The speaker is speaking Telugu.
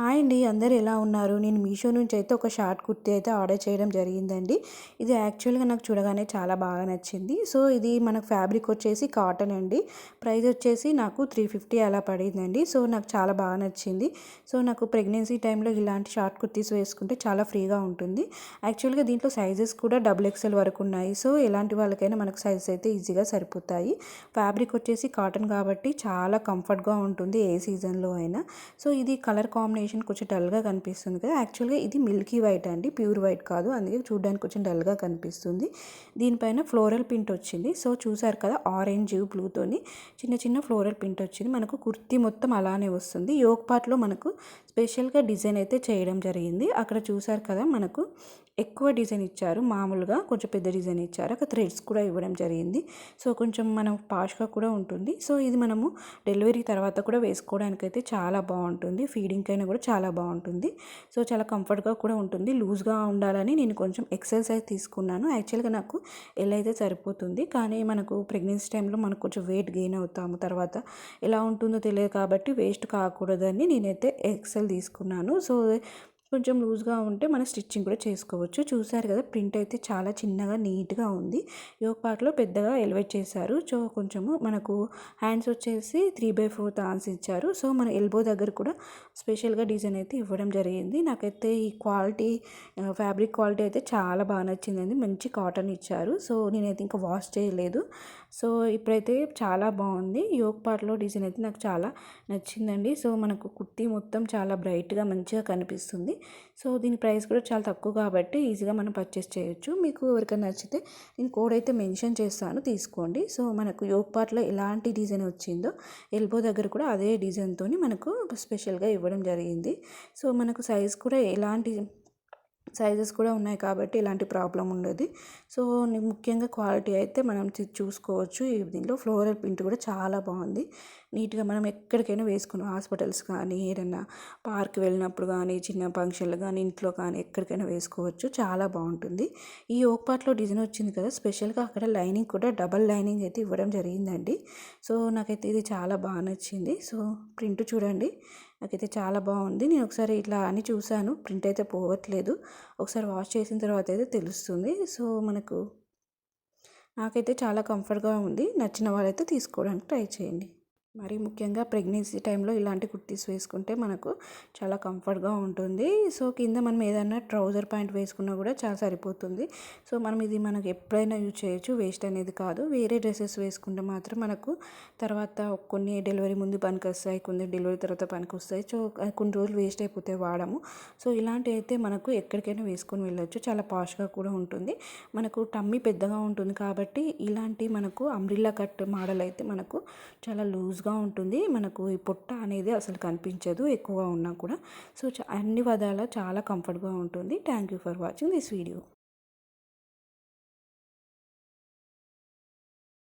హాయ్ అండి అందరు ఎలా ఉన్నారు? నేను మీషో నుంచి అయితే ఒక షార్ట్ కుర్తీ అయితే ఆర్డర్ చేయడం జరిగిందండి. ఇది యాక్చువల్గా నాకు చూడగానే చాలా బాగా నచ్చింది. సో ఇది మనకు ఫ్యాబ్రిక్ వచ్చేసి కాటన్ అండి. ప్రైస్ వచ్చేసి నాకు త్రీ ఫిఫ్టీ అలా పడిందండి. సో నాకు చాలా బాగా నచ్చింది. సో నాకు ప్రెగ్నెన్సీ టైంలో ఇలాంటి షార్ట్ కుర్తీస్ వేసుకుంటే చాలా ఫ్రీగా ఉంటుంది. యాక్చువల్గా దీంట్లో సైజెస్ కూడా డబుల్ ఎక్స్ఎల్ వరకు ఉన్నాయి. సో ఎలాంటి వాళ్ళకైనా మనకు సైజెస్ అయితే ఈజీగా సరిపోతాయి. ఫ్యాబ్రిక్ వచ్చేసి కాటన్ కాబట్టి చాలా కంఫర్ట్గా ఉంటుంది ఏ సీజన్లో అయినా. సో ఇది కలర్ కాంబినేషన్ కాంబినేషన్ కొంచెం డల్గా కనిపిస్తుంది కదా. యాక్చువల్గా ఇది మిల్కీ వైట్ అండి. ప్యూర్ వైట్ కాదు. అందుకే చూడడానికి కొంచెం డల్గా కనిపిస్తుంది. దీనిపైన ఫ్లోరల్ పింట్ వచ్చింది. సో చూసారు కదా ఆరెంజ్ బ్లూతోని చిన్న చిన్న ఫ్లోరల్ పింట్ వచ్చింది. మనకు కుర్తీ మొత్తం అలానే వస్తుంది. యోగ్ పార్ట్లో మనకు స్పెషల్గా డిజైన్ అయితే చేయడం జరిగింది. అక్కడ చూసారు కదా మనకు ఎక్కువ డిజైన్ ఇచ్చారు. మామూలుగా కొంచెం పెద్ద డిజైన్ ఇచ్చారు. అక్కడ థ్రెడ్స్ కూడా ఇవ్వడం జరిగింది. సో కొంచెం మనం పాష్గా కూడా ఉంటుంది. సో ఇది మనము డెలివరీ తర్వాత కూడా వేసుకోవడానికి అయితే చాలా బాగుంటుంది. ఫీడింగ్ అయినా కూడా చాలా బాగుంటుంది. సో చాలా కంఫర్ట్గా కూడా ఉంటుంది. లూజ్గా ఉండాలని నేను కొంచెం ఎక్సెల్ సైజ్ తీసుకున్నాను. యాక్చువల్గా నాకు ఎలా అయితే సరిపోతుంది. కానీ మనకు ప్రెగ్నెన్సీ టైంలో మనకు కొంచెం వెయిట్ గెయిన్ అవుతాము. తర్వాత ఎలా ఉంటుందో తెలియదు కాబట్టి వేస్ట్ కాకూడదని నేనైతే ఎక్సెల్ తీసుకున్నాను. సో కొంచెం లూజ్గా ఉంటే మనం స్టిచ్చింగ్ కూడా చేసుకోవచ్చు. చూసారు కదా ప్రింట్ అయితే చాలా చిన్నగా నీట్గా ఉంది. యోగ పార్ట్లో పెద్దగా ఎలివేట్ చేశారు. సో కొంచెము మనకు హ్యాండ్స్ వచ్చేసి త్రీ బై ఫోర్ థాన్స్ ఇచ్చారు. సో మన ఎల్బో దగ్గర కూడా స్పెషల్గా డిజైన్ అయితే ఇవ్వడం జరిగింది. నాకైతే ఈ క్వాలిటీ ఫ్యాబ్రిక్ క్వాలిటీ అయితే చాలా బాగా నచ్చిందండి. మంచి కాటన్ ఇచ్చారు. సో నేనైతే ఇంకా వాష్ చేయలేదు. సో ఇప్పుడైతే చాలా బాగుంది. యోగ పార్ట్లో డిజైన్ అయితే నాకు చాలా నచ్చిందండి. సో మనకు కుర్తీ మొత్తం చాలా బ్రైట్గా మంచిగా కనిపిస్తుంది. సో దీని ప్రైస్ కూడా చాలా తక్కువ కాబట్టి ఈజీగా మనం పర్చేస్ చేయొచ్చు. మీకు ఎవరికైనా నచ్చితే నేను కోడ్ అయితే మెన్షన్ చేస్తాను తీసుకోండి. సో మనకు యోగ్ పార్ట్లో ఎలాంటి డిజైన్ వచ్చిందో ఎల్బో దగ్గర కూడా అదే డిజైన్తో మనకు స్పెషల్గా ఇవ్వడం జరిగింది. సో మనకు సైజ్ కూడా ఎలాంటి సైజెస్ కూడా ఉన్నాయి కాబట్టి ఎలాంటి ప్రాబ్లం ఉండదు. సో ముఖ్యంగా క్వాలిటీ అయితే మనం చూసుకోవచ్చు. దీనిలో ఫ్లోరల్ ప్రింట్ కూడా చాలా బాగుంది. నీట్గా మనం ఎక్కడికైనా వేసుకున్నాం హాస్పిటల్స్ కానీ ఏదైనా పార్క్ వెళ్ళినప్పుడు కానీ చిన్న ఫంక్షన్లు కానీ ఇంట్లో కానీ ఎక్కడికైనా వేసుకోవచ్చు. చాలా బాగుంటుంది. ఈ ఓక్ పార్ట్లో డిజైన్ వచ్చింది కదా స్పెషల్గా అక్కడ లైనింగ్ కూడా డబల్ లైనింగ్ అయితే ఇవ్వడం జరిగిందండి. సో నాకైతే ఇది చాలా బాగా నచ్చింది. సో ప్రింట్ చూడండి. నాకైతే చాలా బాగుంది. నేను ఒకసారి ఇట్లా అని చూశాను. ప్రింట్ అయితే పోవట్లేదు. ఒకసారి వాష్ చేసిన తర్వాత అయితే తెలుస్తుంది. సో మనకు నాకైతే చాలా కంఫర్ట్గా ఉంది. నచ్చిన వాళ్ళైతే తీసుకోవడానికి ట్రై చేయండి. మరి ముఖ్యంగా ప్రెగ్నెన్సీ టైంలో ఇలాంటి కుర్తీస్ వేసుకుంటే మనకు చాలా కంఫర్ట్గా ఉంటుంది. సో కింద మనం ఏదైనా ట్రౌజర్ ప్యాంట్ వేసుకున్నా కూడా చాలా సరిపోతుంది. సో మనం ఇది మనకు ఎప్పుడైనా యూజ్ చేయొచ్చు వేస్ట్ అనేది కాదు. వేరే డ్రెస్సెస్ వేసుకుంటే మాత్రం మనకు తర్వాత కొన్ని డెలివరీ ముందు పనికి వస్తాయి కొన్ని డెలివరీ తర్వాత పనికి వస్తాయి సో కొన్ని రోజులు వేస్ట్ అయిపోతే వాడము. సో ఇలాంటి అయితే మనకు ఎక్కడికైనా వేసుకొని వెళ్ళొచ్చు. చాలా పాష్గా కూడా ఉంటుంది. మనకు టమ్మీ పెద్దగా ఉంటుంది కాబట్టి ఇలాంటి మనకు అంబ్రిల్లా కట్ మోడల్ అయితే మనకు చాలా లూజ్ లూజ్గా ఉంటుంది. మనకు ఈ పొట్ట అనేది అసలు కనిపించదు ఎక్కువగా ఉన్నా కూడా. సో అన్ని విధాలా చాలా కంఫర్ట్గా ఉంటుంది. Thank you for watching this video.